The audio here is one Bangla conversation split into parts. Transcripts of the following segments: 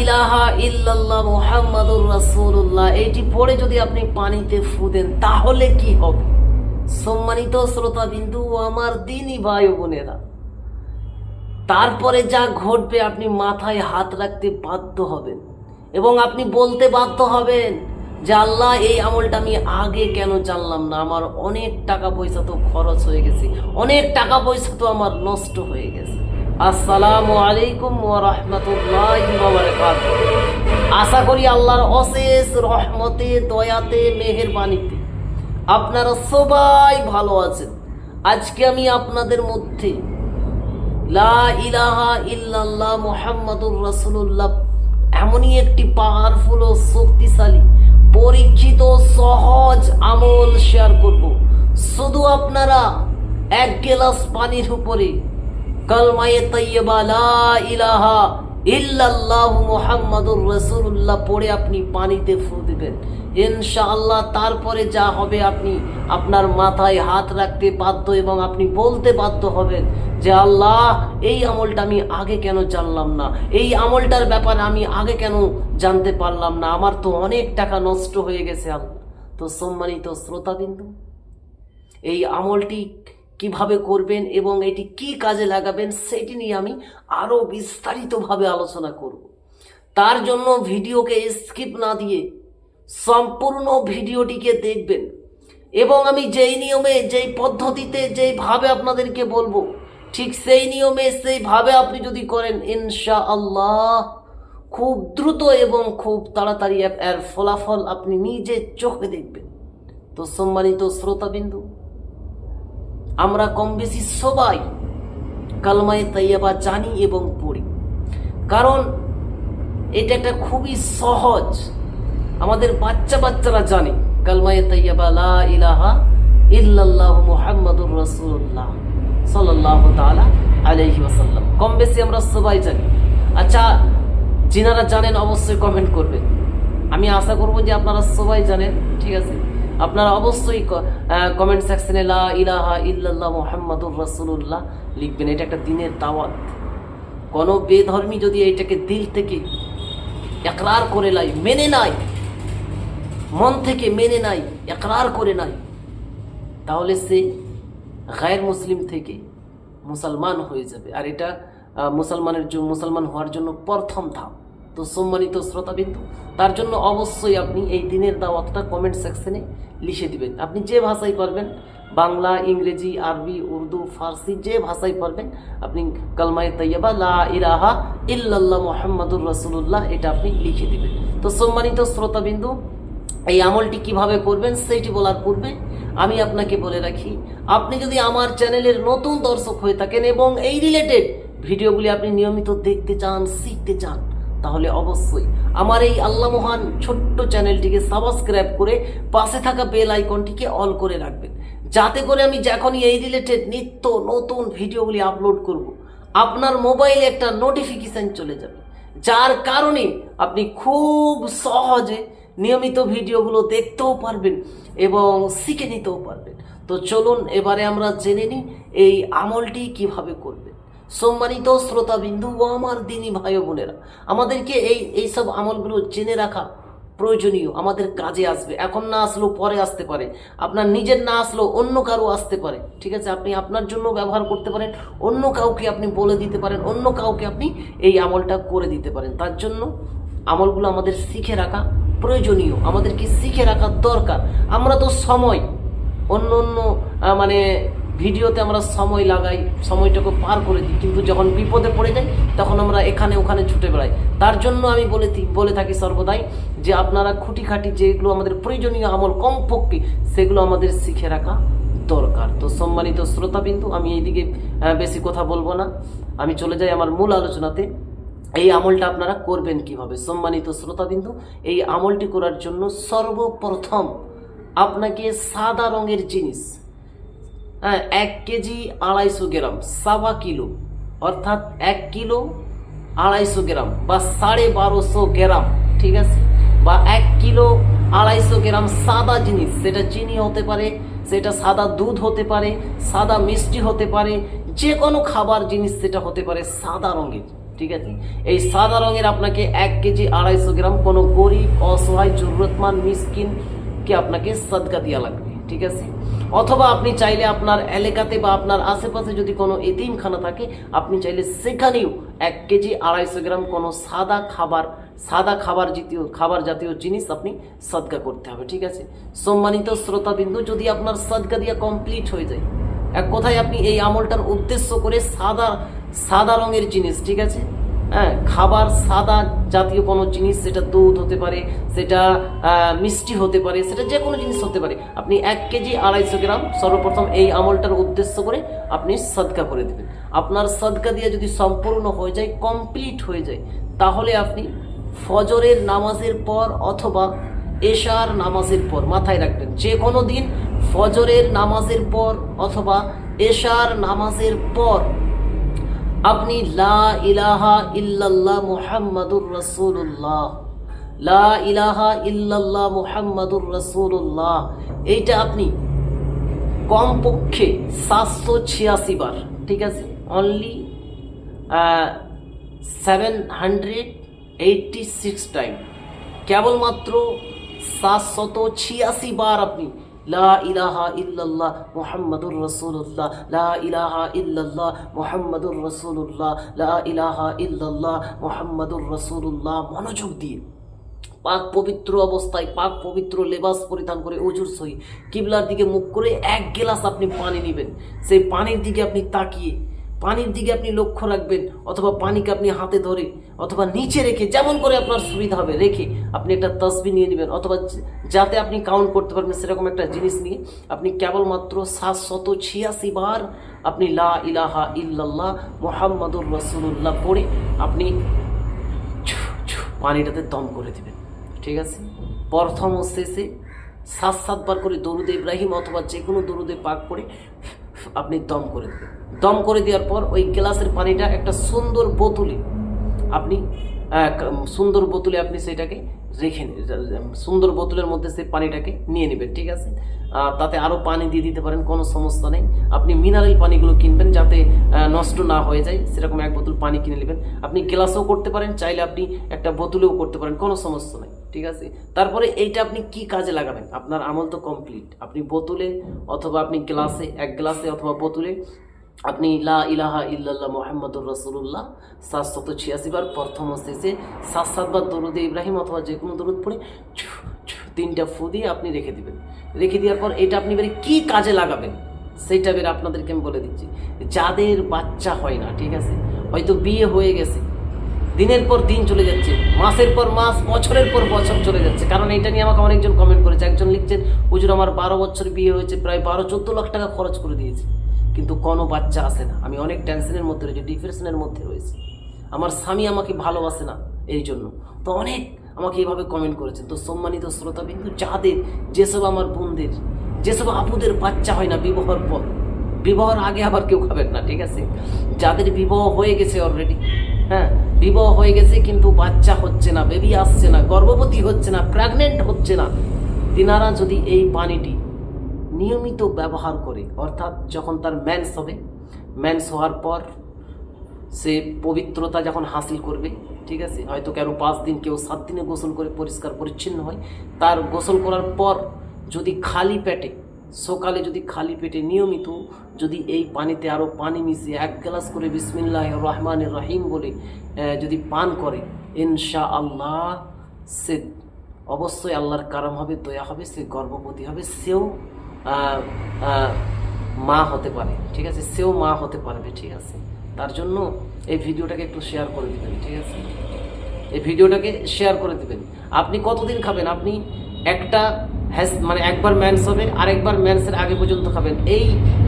ইলাহা ইল্লাল্লাহ মুহাম্মাদুর রাসূলুল্লাহ। এটি পড়ে যদি আপনি পানিতে ফু দেন, তাহলে কি হবে? সম্মানিত শ্রোতা বিন্দু আমার দিনই ভাই বোনেরা, তারপরে যা ঘটবে আপনি মাথায় হাত রাখতে বাধ্য হবেন এবং আপনি বলতে বাধ্য হবেন যে আল্লাহ, এই আমলটা আমি আগে কেন জানলাম না? আমার অনেক টাকা পয়সা তো খরচ হয়ে গেছে। অনেক টাকা পয়সা তো আমার নষ্ট হয়ে গেছে। আসসালামু আলাইকুম ওয়া রাহমাতুল্লাহি ওয়া আশা করি আল্লাহর অশেষ রহমতে, দয়াতে, মেহেরবানিতে আপনারা সবাই ভালো আছেন। আজকে আমি আপনাদের মধ্যে লা ইলাহা ইল্লাল্লাহ মুহাম্মাদুর রাসূলুল্লাহ এমনই একটি পাওয়ারফুল ও শক্তিশালী, পরীক্ষিত, সহজ আমল শেয়ার করব। শুধু আপনারা এক গ্লাস পানির উপরে কালমায়ে তাইয়্যিবা লা ইলাহা ইল্লাল্লাহু মুহাম্মাদুর রাসূলুল্লাহ, পড়ে আপনি পানিতে ফু দিবেন। ইনশাআল্লাহ তারপরে যা হবে আপনি আপনার মাথায় হাত রাখতে বাধ্য এবং আপনি বলতে বাধ্য হবেন যে, আল্লাহ, এই আমলটা আমি আগে কেন জানলাম না? এই আমলটার ব্যাপারে আমি আগে কেন জানতে পারলাম না? আমার তো অনেক টাকা নষ্ট হয়ে গেছে আল্লাহ। তো সম্মানিত শ্রোতাবিন্দু এই আমলটি কীভাবে করবেন এবং এটি কি কাজে লাগাবেন সেটি নিয়ে আমি আরও বিস্তারিতভাবে আলোচনা করব। তার জন্য ভিডিওকে স্কিপ না দিয়ে সম্পূর্ণ ভিডিওটিকে দেখবেন এবং আমি যেই নিয়মে, যেই পদ্ধতিতে, যেইভাবে আপনাদেরকে বলব, ঠিক সেই নিয়মে, সেইভাবে আপনি যদি করেন ইনশা আল্লাহ খুব দ্রুত এবং খুব তাড়াতাড়ি এর- ফলাফল আপনি নিজে চোখে দেখবেন। তো সম্মানিত শ্রোতাবিন্দু আমরা কম বেশি সবাই কালমায় তাইয়াবা জানি এবং পড়ি। কারণ এটা একটা খুবই সহজ। আমাদের বাচ্চা বাচ্চারা জানে, কালমায় তাইয়াবা লা ইলাহা ইল্লাল্লাহ মুহাম্মাদুর রাসূলুল্লাহ সাল্লাল্লাহু তাআলা আলাইহি ওয়াসাল্লাম। কম বেশি আমরা সবাই জানি। আচ্ছা যিনারা জানেন অবশ্যই কমেন্ট করবেন। আমি আশা করব যে আপনারা সবাই জানেন, ঠিক আছে? আপনারা অবশ্যই কমেন্ট সেকশনে লা ইলাহা ইল্লাল্লাহ মুহাম্মাদুর রাসূলুল্লাহ লিখবেন। এটা একটা দিনের দাওয়াত। কোনো বেধর্মী যদি এইটাকে দিল থেকে একরার করে নাই, মেনে নাই, মন থেকে মেনে নাই, একরার করে নাই, তাহলে সে গায়ের মুসলিম থেকে মুসলমান হয়ে যাবে। আর এটা মুসলমানের মুসলমান হওয়ার জন্য প্রথম ধাপ। তো সম্মানিত শ্রোতাবিন্দু, তার জন্য অবশ্যই আপনি এই দিনের দাওয়াতটা কমেন্ট সেকশনে লিখে দিবেন। আপনি যে ভাষায় পারবেন বাংলা, ইংরেজি, আরবি, উর্দু, ফার্সি, যে ভাষায় পারবেন আপনি কালমায় তৈয়বা লা ইলাহা ইল্লাল্লাহ মোহাম্মদুর রাসূলুল্লাহ, এটা আপনি লিখে দিবেন। তো সম্মানিত শ্রোতাবিন্দু, এই আমলটি কীভাবে করবেন, সেইটি বলার পূর্বে আমি আপনাকে বলে রাখি, আপনি যদি আমার চ্যানেলের নতুন দর্শক হয়ে থাকেন এবং এই রিলেটেড ভিডিওগুলি আপনি নিয়মিত দেখতে চান, শিখতে চান তাহলে অবশ্যই আমার এই আল্লাহ মহান ছোট্ট চ্যানেলটিকে সাবস্ক্রাইব করে পাশে থাকা বেল আইকনটিকে অল করে রাখবেন। যাতে করে আমি যখনই এই রিলেটেড নিত্য নতুন ভিডিওগুলি আপলোড করব, আপনার মোবাইলে একটা নোটিফিকেশন চলে যাবে। যার কারণে আপনি খুব সহজে নিয়মিত ভিডিওগুলো দেখতেও পারবেন এবং শিখে নিতেও পারবেন। তো চলুন এবারে আমরা জেনে নিই এই আমলটি কীভাবে করবেন। সম্মানিত শ্রোতাবিন্দু ও আমার দিনী ভাই বোনেরা, আমাদেরকে এই এইসব আমলগুলো জেনে রাখা প্রয়োজনীয়, আমাদের কাজে আসবে। এখন না আসলেও পরে আসতে পারে। আপনার নিজের না আসলেও অন্য কারও আসতে পারে। ঠিক আছে? আপনি আপনার জন্য ব্যবহার করতে পারেন, অন্য কাউকে আপনি বলে দিতে পারেন, অন্য কাউকে আপনি এই আমলটা করে দিতে পারেন। তার জন্য আমলগুলো আমাদের শিখে রাখা প্রয়োজনীয়, আমাদেরকে শিখে রাখা দরকার। আমরা তো সময়, অন্য অন্য মানে ভিডিওতে আমরা সময় লাগাই, সময়টাকে পার করে দিই। কিন্তু যখন বিপদে পড়ে যাই, তখন আমরা এখানে ওখানে ছুটে বেড়াই। তার জন্য আমি বলে বলে থাকি সর্বদাই যে আপনারা খুঁটিখাটি যেগুলো আমাদের প্রয়োজনীয় আমল কমপক্ষে, সেগুলো আমাদের শিখে রাখা দরকার। তো সম্মানিত শ্রোতা শ্রোতাবিন্দু, আমি এইদিকে বেশি কথা বলব না। আমি চলে যাই আমার মূল আলোচনাতে। এই আমলটা আপনারা করবেন কীভাবে? সম্মানিত শ্রোতাবিন্দু, এই আমলটি করার জন্য সর্বপ্রথম আপনাকে সাদা রঙের জিনিস এক কেজি আড়াইশো গ্রাম, সাবা কিলো। অর্থাৎ এক কিলো আড়াইশো গ্রাম বা সাড়ে বারোশো গ্রাম, ঠিক আছে? বা এক কিলো আড়াইশো গ্রাম সাদা জিনিস, সেটা চিনি হতে পারে, সেটা সাদা দুধ হতে পারে, সাদা মিষ্টি হতে পারে যে কোনো খাবার জিনিস সেটা হতে পারে সাদা রঙের, ঠিক আছে? এই সাদা রঙের আপনাকে এক কেজি আড়াইশো গ্রাম কোনো গরিব, অসহায়, জরুরতমান, মিসকিনকে আপনাকে সদকা দেওয়া লাগবে। ঠিক আছে? অথবা আপনি চাইলে আপনার এলাকাতে বা আপনার আশেপাশে যদি কোনো এতিমখানা থাকে, আপনি চাইলে সেখানেও এক কেজি আড়াইশো গ্রাম কোনো সাদা খাবার সাদা খাবার জাতীয় খাবার জাতীয় জিনিস আপনি সদকা করতে হবে, ঠিক আছে? সম্মানিত শ্রোতাবিন্দু, যদি আপনার সদকা দিয়া কমপ্লিট হয়ে যায়, এক কথায় আপনি এই আমলটার উদ্দেশ্য করে সাদা সাদা রঙের জিনিস, ঠিক আছে? হ্যাঁ খাবার সাদা জাতীয় কোনো জিনিস সেটা দুধ হতে পারে, সেটা মিষ্টি হতে পারে, সেটা যে কোনো জিনিস হতে পারে। আপনি এক কেজি আড়াইশো গ্রাম সর্বপ্রথম এই আমলটার উদ্দেশ্য করে আপনি সদকা করে দেবেন। আপনার সদকা দিয়ে যদি সম্পূর্ণ হয়ে যায়, কমপ্লিট হয়ে যায়, তাহলে আপনি ফজরের নামাজের পর অথবা এশার নামাজের পর মাথায় রাখবেন, যে কোনো দিন ফজরের নামাজের পর অথবা এশার নামাজের পর আপনি লা ইলাহা ইল্লাল্লাহ মুহাম্মাদুর রাসূলুল্লাহ। লা ইলাহা ইল্লাল্লাহ মুহাম্মাদুর রাসূলুল্লাহ। এইটা আপনি কমপক্ষে সাতশো ছিয়াশি বার, ঠিক আছে? Only seven hundred eighty six time কেবলমাত্র সাতশত ছিয়াশি বার আপনি লা ইলাহা ইল্লাল্লাহ মুহাম্মাদুর রাসূলুল্লাহ, লা ইলাহা ইল্লাল্লাহ মুহাম্মাদুর রাসূলুল্লাহ, লা ইলাহা ইল্লাল্লাহ মুহাম্মাদুর রাসূলুল্লাহ। মনোযোগ দিয়ে। পাক পবিত্র অবস্থায় পাক পবিত্র লেবাস পরিধান করে অজুর সহি। কিবলার দিকে মুখ করে এক গ্লাস আপনি পানি নেবেন। সেই পানির দিকে আপনি তাকিয়ে পানির দিকে আপনি লক্ষ্য রাখবেন, অথবা পানিকে আপনি হাতে ধরে, অথবা নিচে রেখে, যেমন করে আপনার সুবিধা হবে, রেখে আপনি একটা তসবি নিয়ে নেবেন, অথবা যাতে আপনি কাউন্ট করতে পারবেন, সেরকম একটা জিনিস নিয়ে আপনি কেবলমাত্র সাতশত ছিয়াশি বার আপনি লা ইলাহা ইল্লাল্লাহ মোহাম্মদুর রসুল্লাহ পড়ে আপনি পানিটাতে দম করে দেবেন। ঠিক আছে? প্রথম শেষে সাত, সাতবার করে দরুদে ইব্রাহিম অথবা যে কোনো দরুদে পাক করে আপনি দম করে দেবেন। দম করে দেওয়ার পর ওই গ্লাসের পানিটা একটা সুন্দর বোতলে আপনি সুন্দর বোতলে আপনি সেটাকে রেখে সুন্দর বোতলের মধ্যে সেই পানিটাকে নিয়ে নেবেন, ঠিক আছে? তাতে আরও পানি দিয়ে দিতে পারেন, কোনো সমস্যা নেই। আপনি মিনারেল পানিগুলো কিনবেন নষ্ট না হয়ে যায়, সেরকম এক বোতল পানি কিনে নেবেন। আপনি গ্লাসেও করতে পারেন, চাইলে আপনি একটা বোতলেও করতে পারেন, কোনো সমস্যা নেই, ঠিক আছে? তারপরে এইটা আপনি কি কাজে লাগাবেন? আপনার আমল তো কমপ্লিট আপনি বোতলে অথবা আপনি গ্লাসে, এক গ্লাসে অথবা বোতলে আপনি লা ইলাহা ইল্লাল্লাহ মোহাম্মদুর রসুল্লাহ সাতশত ছিয়াশি বার প্রথম শেষে সাত সাতবার দরুদে ইব্রাহিম অথবা যে কোনো দরুদ পড়ে তিনটা ফু দিয়ে আপনি রেখে দিবেন। রেখে দেওয়ার পর এটা আপনি বেরে কি কাজে লাগাবেন? সেইটা বের আপনাদেরকে আমি বলে দিচ্ছি। যাদের বাচ্চা হয় না, ঠিক আছে? হয়তো বিয়ে হয়ে গেছে, দিনের পর দিন চলে যাচ্ছে, মাসের পর মাস, বছরের পর বছর চলে যাচ্ছে। কারণ এটা নিয়ে আমাকে অনেকজন কমেন্ট করেছে। একজন লিখছেন, হুজুর, আমার বারো বছর বিয়ে হয়েছে, প্রায় বারো, চোদ্দ লাখ টাকা খরচ করে দিয়েছে। কিন্তু কোনো বাচ্চা আসে না। আমি অনেক টেনশনের মধ্যে রয়েছি ডিপ্রেশনের মধ্যে রয়েছি। আমার স্বামী আমাকে ভালোবাসে না এই জন্য তো অনেক আমাকে এইভাবে কমেন্ট করেছেন। তো সম্মানিত শ্রোতাবিন্দু যাদের যেসব আমার বোনদের, যেসব আপুদের বাচ্চা হয় না বিবাহর পর, বিবাহর আগে আবার কেউ খাবেন না, ঠিক আছে? যাদের বিবাহ হয়ে গেছে অলরেডি হ্যাঁ? বিবাহ হয়ে গেছে কিন্তু বাচ্চা হচ্ছে না বেবি আসছে না, গর্ভবতী হচ্ছে না প্রেগনেন্ট হচ্ছে না, তিনারা যদি এই পানিটি নিয়মিত ব্যবহার করে, অর্থাৎ যখন তার ম্যান্স হবে ম্যান্স হওয়ার পর সে পবিত্রতা যখন হাসিল করবে ঠিক আছে? হয়তো কারও পাঁচ দিন, কেউ সাত দিনে গোসল করে পরিষ্কার পরিচ্ছন্ন হয়। তার গোসল করার পর যদি খালি পেটে, সকালে যদি খালি পেটে নিয়মিত যদি এই পানিতে আরও পানি মিশিয়ে এক গ্লাস করে বিসমিল্লাহ রহমান রহিম বলে যদি পান করে ইনশা আল্লাহ সে অবশ্যই আল্লাহর কারাম হবে, দয়া হবে, সে গর্ভবতী হবে, সেও মা হতে পারে। ঠিক আছে? সেও মা হতে পারবে, ঠিক আছে? তার জন্য এই ভিডিওটাকে একটু শেয়ার করে দিবেন, ঠিক আছে? এই ভিডিওটাকে শেয়ার করে দিবেন। আপনি কতদিন খাবেন? আপনি একটা হ্যাস মানে একবার ম্যান্স হবে, আরেকবার ম্যান্সের আগে পর্যন্ত খাবেন। এই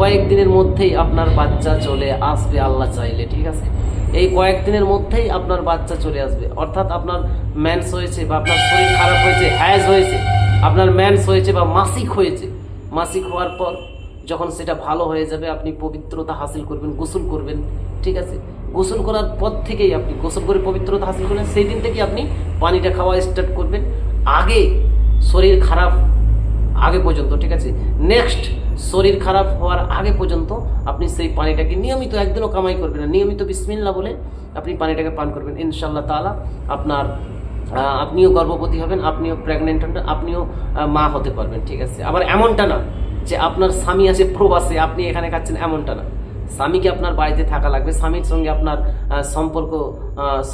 কয়েকদিনের মধ্যেই আপনার বাচ্চা চলে আসবে, আল্লাহ চাইলে, ঠিক আছে? এই কয়েকদিনের মধ্যেই আপনার বাচ্চা চলে আসবে। অর্থাৎ আপনার ম্যান্স হয়েছে বা আপনার শরীর খারাপ হয়েছে হ্যাজ হয়েছে, আপনার ম্যান্স হয়েছে বা মাসিক হয়েছে। মাসিক হওয়ার পর যখন সেটা ভালো হয়ে যাবে, আপনি পবিত্রতা হাসিল করবেন, গোসল করবেন, ঠিক আছে? গোসল করার পর থেকেই আপনি, গোসল করে পবিত্রতা হাসিল করবেন, সেই দিন থেকে আপনি পানিটা খাওয়া স্টার্ট করবেন। আগে শরীর খারাপ আগে পর্যন্ত, ঠিক আছে? নেক্সট শরীর খারাপ হওয়ার আগে পর্যন্ত আপনি সেই পানিটাকে নিয়মিত একদিনও কামাই করবেন না। নিয়মিত বিসমিল্লা বলে আপনি পানিটাকে পান করবেন। ইনশাল্লাহ তাআলা আপনার আপনিও গর্ভবতী হবেন, আপনিও প্রেগনেন্ট হবেন, আপনিও মা হতে পারবেন, ঠিক আছে? আবার এমনটা না যে আপনার স্বামী আছে প্রবাসে, আপনি এখানে খাচ্ছেন এমনটা না। স্বামীকে আপনার বাড়িতে থাকা লাগবে, স্বামীর সঙ্গে আপনার সম্পর্ক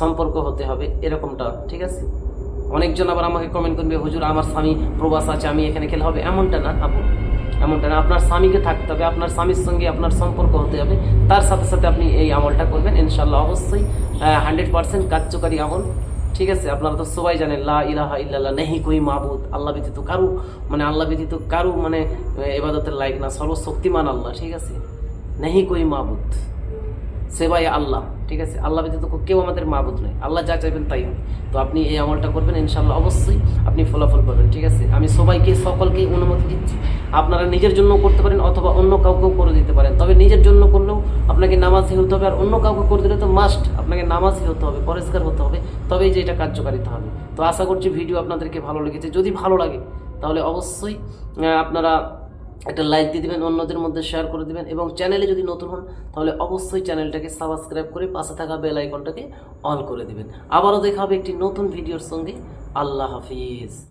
সম্পর্ক হতে হবে, এরকমটা, ঠিক আছে? অনেকজন আবার আমাকে কমেন্ট করবে, হুজুর, আমার স্বামী প্রবাস আছে, আমি এখানে খেলে হবে? এমনটা না, আপু। এমনটা না, আপনার স্বামীকে থাকতে হবে, আপনার স্বামীর সঙ্গে আপনার সম্পর্ক হতে হবে। তার সাথে সাথে আপনি এই আমলটা করবেন ইনশাল্লাহ অবশ্যই হান্ড্রেড পার্সেন্ট কার্যকারী আমল। ঠিক আছে, আপনারা তো সবাই জানেন, লা ইলাহা ইল্লাল্লাহ, নেহি কই মাবুদ, আল্লাহ ব্যতীত কারু মানে আল্লাহ ব্যতীত কারু মানে এবাদতের লাইক না, সর্বশক্তিমান আল্লাহ, ঠিক আছে? নেহি কই মাবুদ, সেবাই আল্লাহ, ঠিক আছে? আল্লাহ ব্যতীত কেউ আমাদের মাবুদ নয়, আল্লাহ যা চাইবেন তাই হবে। তো আপনি এই আমলটা করবেন ইনশাল্লাহ অবশ্যই আপনি ফলাফল পাবেন, ঠিক আছে? আমি সবাইকে, সকলকেই অনুমতি দিচ্ছি আপনারা নিজের জন্য করতে পারেন অথবা অন্য কাউকেও করে দিতে পারেন। তবে নিজের জন্য করলেও আপনাকে নামাজি হতে হবে আর অন্য কাউকে করে দিলে তো মাস্ট আপনাকে নামাজি হতে হবে, পরিষ্কার হতে হবে, তবেই যে এটা কার্যকারিতা হবে। তো আশা করছি ভিডিও আপনাদেরকে ভালো লেগেছে। যদি ভালো লাগে, তাহলে অবশ্যই আপনারা একটা লাইক দিয়ে দিবেন, অন্যদের মধ্যে শেয়ার করে দেবেন এবং চ্যানেলে যদি নতুন হন, তাহলে অবশ্যই চ্যানেলটাকে সাবস্ক্রাইব করে পাশে থাকা বেল আইকনটাকে অন করে দেবেন। আবারও দেখা হবে একটি নতুন ভিডিওর সঙ্গে। আল্লাহ হাফিজ।